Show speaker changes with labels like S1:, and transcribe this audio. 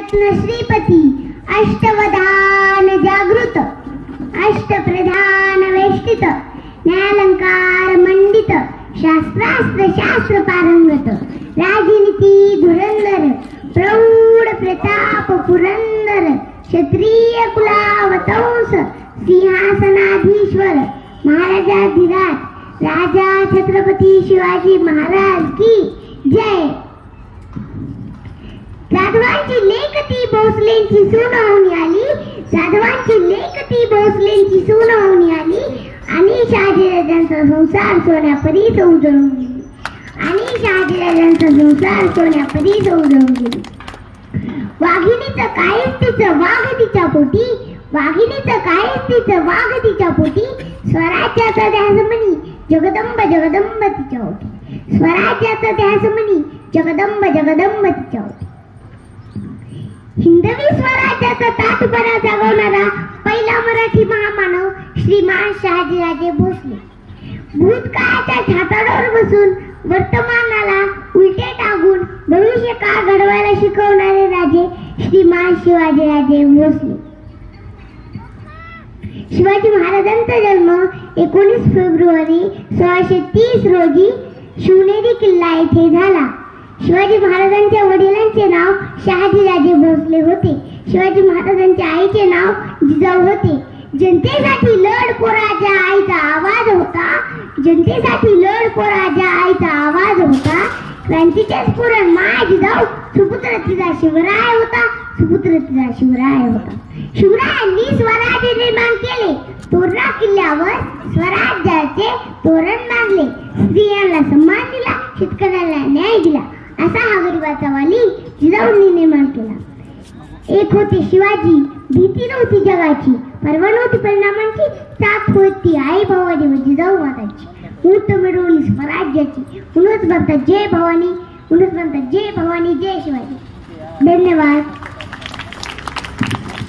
S1: रत्न श्रीपती. अष्टवधान जागृत. अष्टप्रधान वेष्टित. न्यायालंकार मंडित. शास्त्रास्त्र शास्त्र पारंगत. राजनीती धुरंधर. प्रौढ प्रताप पुरंदर. क्षत्रिय कुलावतंस. सिंहासनाधीश्वर. महाराजाधिराज. राजा छत्रपती शिवाजी महाराज की जय. जाधवांची लेखती भोसलेंची सुनावणी आली. जाधवांची लेखती भोसलेंची सुनावणी आली. आणि शहाजीराजांचा संसार सोन्यापरी उजळून गेली. आणि शहाजीराजांचा संसार सोन्यापरी उजळून गेली. वाघिणीचं कायच तिचं वाघ तिच्या पोटी. वाघिणीचं कायच तिचं वाघ तिच्या पोटी. स्वराज्याचा ध्यास म्हणी जगदंब जगदंब तिच्या होती स्वराज्याचा ध्यास म्हणी जगदंब जगदंब तिच्या होती हिंदवी स्वराज्याचा ताटपणा जगवणारा पहिला मराठी महामानव श्रीमान शहाजीराजे भोसले. भूतकाळाच्या छाताडावर बसून वर्तमानाला उलटे टाकून भविष्य काळ घडवायला शिकवणारे राजे श्रीमान शिवाजीराजे भोसले. शिवाजी महाराजांचा जन्म एकोणीस फेब्रुवारी सोळाशे तीस रोजी शिवनेरी किल्ला येथे झाला. शिवाजी महाराजांच्या वडिलांचे नाव शहाजीराजे भोसले होते. शिवाजी महाराजांच्या आईचे नाव जिजाऊ होते. जनतेसाठी लढ कोराच्या आईचा आवाज होता. जनतेसाठी लढ कोराच्या आईचा आवाज होता. क्रांतीचेच पुरण माय जिजाऊ सुपुत्र तिचा शिवराय होता. सुपुत्र तिचा शिवराय होता. शिवरायांनी स्वराज्य निर्माण केले. तोरणा किल्ल्यावर स्वराज्याचे तोरण बांधले. स्त्रियांना सन्मान दिला शेतकऱ्याला न्याय दिला. असा हा गरिबाचा वाली जिजाऊंनी निर्माण केला. एक होते शिवाजी भीती नव्हती जगाची परवा नव्हती परिणामांची साथ होती आई भवानी व जिजाऊ माताची. मूर्त मिळवली स्वराज्याची. म्हणूनच म्हणतात जय भवानी म्हणूनच म्हणतात जय भवानी जय शिवाजी. धन्यवाद.